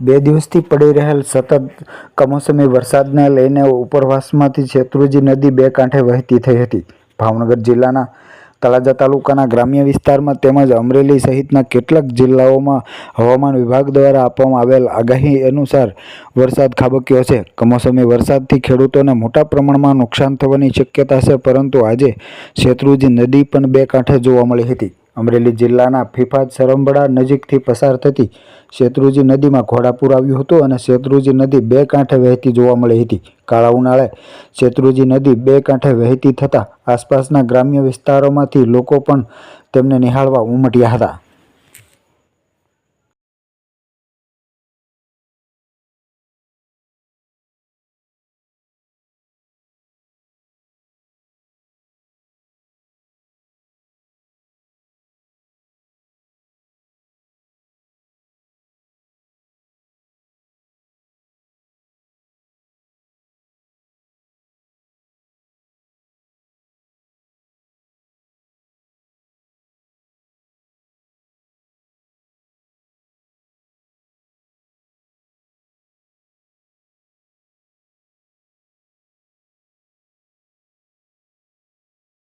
બે દિવસથી પડી રહેલ સતત કમોસમી વરસાદને લઈને ઉપરવાસમાંથી શેત્રુજી નદી બે કાંઠે વહેતી થઈ હતી. ભાવનગર જિલ્લાના તળાજા તાલુકાના ગ્રામ્ય વિસ્તારમાં તેમજ અમરેલી સહિતના કેટલાક જિલ્લાઓમાં હવામાન વિભાગ દ્વારા આપવામાં આવેલ આગાહી અનુસાર વરસાદ ખાબક્યો છે. કમોસમી વરસાદથી ખેડૂતોને મોટા પ્રમાણમાં નુકસાન થવાની શક્યતા છે, પરંતુ આજે શેત્રુજી નદી પણ બે કાંઠે જોવા મળી હતી. અમરેલી જિલ્લાના ફિફાદ સરંબડા નજીકથી પસાર થતી શેત્રુજી નદીમાં ઘોડાપુર આવ્યું હતું અને શેત્રુજી નદી બે કાંઠે વહેતી જોવા મળી હતી. કાળા ઉનાળે શેત્રુજી નદી બે કાંઠે વહેતી થતાં આસપાસના ગ્રામ્ય વિસ્તારોમાંથી લોકો પણ તેમને નિહાળવા ઉમટ્યા હતા.